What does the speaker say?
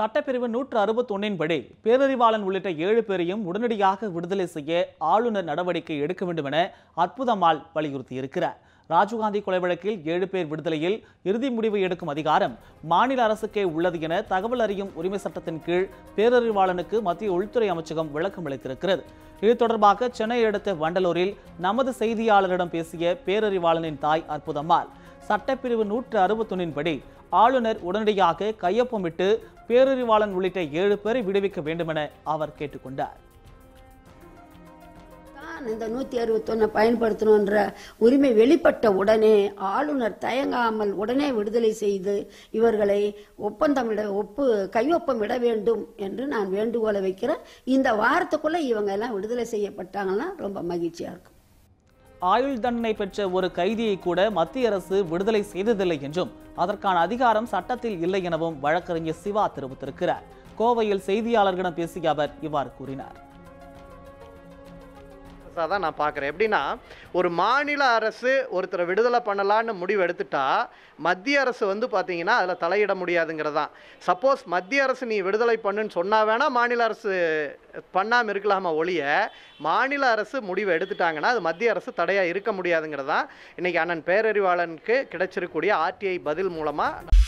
சட்டப்பிரிவு நூற்று அறுபத்தொன்னின் படி பேரறிவாளன் உள்ளிட்ட ஏழு பேரையும் உடனடியாக விடுதலை செய்ய ஆளுநர் நடவடிக்கை எடுக்க வேண்டும் என அற்புதமால் வலியுறுத்தியிருக்கிறார். ராஜீவ்காந்தி கொலை வழக்கில் ஏழு பேர் விடுதலையில் இறுதி முடிவு எடுக்கும் அதிகாரம் மாநில அரசுக்கே உள்ளது என தகவல் அறியும் உரிமை சட்டத்தின் கீழ் பேரறிவாளனுக்கு மத்திய உள்துறை அமைச்சகம் விளக்கம் அளித்திருக்கிறது. இது தொடர்பாக சென்னை அடுத்த வண்டலூரில் நமது செய்தியாளரிடம் பேசிய பேரறிவாளனின் தாய் அற்புதம்மாள். சட்டப்பிரிவு நூற்று அறுபத்தொன்னின் படி ஆளுநர் உடனடியாக கையொப்பமிட்டு பேரறிவாளன் உள்ளிட்ட ஏழு பேரை விடுவிக்க வேண்டுமென அவர் கேட்டுக்கொண்டார். தான் இந்த நூத்தி அறுபத்தொன்னு பயன்படுத்தணுன்ற உரிமை வெளிப்பட்ட உடனே ஆளுநர் தயங்காமல் உடனே விடுதலை செய்து இவர்களை ஒப்பந்தமிட ஒப்பு கையொப்பமிட வேண்டும் என்று நான் வேண்டுகோளை வைக்கிறேன். இந்த வாரத்துக்குள்ள இவங்க எல்லாம் விடுதலை செய்யப்பட்டாங்கன்னா ரொம்ப மகிழ்ச்சியா இருக்கும். ஆயுள் தண்டனை பெற்ற ஒரு கைதியை கூட மத்திய அரசு விடுதலை செய்ததில்லை என்றும் அதற்கான அதிகாரம் சட்டத்தில் இல்லை எனவும் வழக்கறிஞர் சிவா தெரிவித்திருக்கிறார். கோவையில் செய்தியாளர்களிடம் பேசிய அவர் இவ்வாறு கூறினார். தான் நான் பார்க்குறேன். எப்படின்னா ஒரு மாநில அரசு ஒருத்தரை விடுதலை பண்ணலான்னு முடிவு எடுத்துட்டா மத்திய அரசு வந்து பார்த்தீங்கன்னா அதில் தலையிட முடியாதுங்கிறதான் சப்போஸ் மத்திய அரசு நீ விடுதலை பண்ணுன்னு சொன்னால் வேணால் மாநில அரசு பண்ணாமல் இருக்கலாமா ஒழிய மாநில அரசு முடிவு எடுத்துட்டாங்கன்னா அது மத்திய அரசு தடையாக இருக்க முடியாதுங்கிறதான் இன்னைக்கு அண்ணன் பேரறிவாளனுக்கு கிடைச்சிருக்கக்கூடிய ஆர்டிஐ பதில் மூலமாக